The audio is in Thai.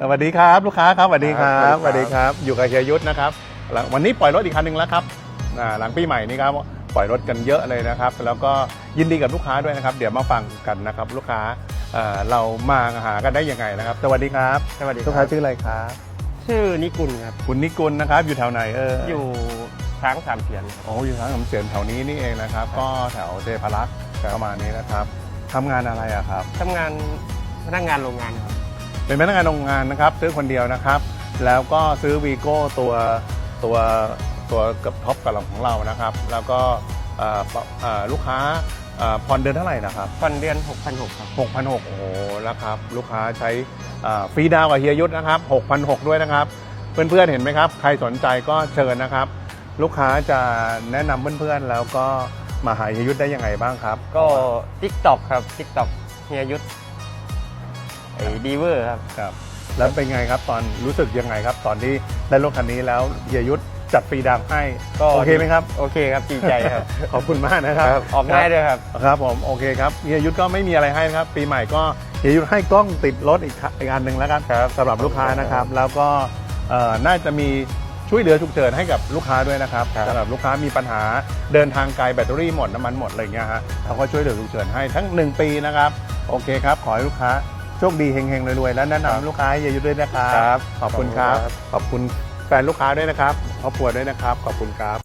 สวัสดีครับลูกค้าครับสวัสดีครับครับสวัสดีครับ อยู่กับเฮียยุทธนะครับหลังวันนี้ปล่อยรถอีกคันหนึ่งแล้วครับอ่าหลังปีใหม่นี้ครับปล่อยรถกันเยอะเลยนะครับ แล้วก็ยินดีกับลูกค้าด้วยนะครับ เดี๋ยวมาฟังกันนะครับ ลูกค้าเอ่อเรามาหากันได้ยังไงนะครับ สวัสดีครับสวัสดีลูกค้าชื่ออะไรครับชื่อนิกุลครับคุณนิกุลนะครับ อยู่แถวไหนเอออยู่ช้างสามเสียนครับโอ้อยู่ทางคำเสียนแถวนี้นี่เองนะครับ ก็แถวเทพารักษ์ประมาณนี้นะครับทำงานอะไรอะครับทำงานพนักงานโรงงานครับ เป็นพนักงานโรงงานนะครับ ซื้อคนเดียวนะครับ แล้วก็ซื้อวีโก้ตัวตัวตัวกับท็อปกับของเรานะครับ แล้วก็เอ่อปเอ่อลูกค้าเอ่อผ่อนเดือนเท่าไหร่นะครับผ่อนเดือน 6,600ครับ6,600โอ้โหแล้วครับ ลูกค้าใช้เอ่อฟรีดาวน์กับเฮียยุทธนะครับ6,600ด้วยนะครับ เพื่อนๆเห็นไหมครับ ใครสนใจก็เชิญนะครับ ลูกค้าจะแนะนำเพื่อนๆแล้วก็มาหาเฮียยุทธได้ยังไงบ้างครับ ก็ TikTok ครับ TikTok เฮียยุทธ ไอ้ดีเวอร์ครับ ครับ แล้วเป็นไงครับตอนรู้สึกยังไงครับ ตอนที่ได้รถคันนี้แล้วเฮียยุทธจัดฟรีดาวน์ให้ก็ โอเคไหมครับ โอเคครับดีใจครับ ขอบคุณมากนะครับครับออกง่ายด้วยครับ ครับผมโอเคครับเฮียยุทธก็ไม่มีอะไรให้นะครับ ปีใหม่ก็เฮียยุทธให้กล้องติดรถอีกคันอีกอันหนึ่งแล้วกันครับสำหรับลูกค้านะครับ แล้วก็เอ่อน่าจะมีช่วยเหลือฉุกเฉินให้กับลูกค้าด้วยนะครับครับ สำหรับลูกค้ามีปัญหาเดินทางไกลแบตเตอรี่หมดน้ำมันหมดอะไรเงี้ยฮะเขาก็ช่วยเหลือฉุกเฉินให้ทั้ง 1 ปีนะครับ โอเคครับ ขอให้ลูกค้า โชคดีเฮงๆรวยๆ และแนะนำลูกค้าให้เฮียยุทธด้วยนะครับครับขอบคุณครับ ขอบคุณครับ ขอบคุณแฟนลูกค้าด้วยนะครับครอบครัวด้วยนะครับ ขอบคุณครับ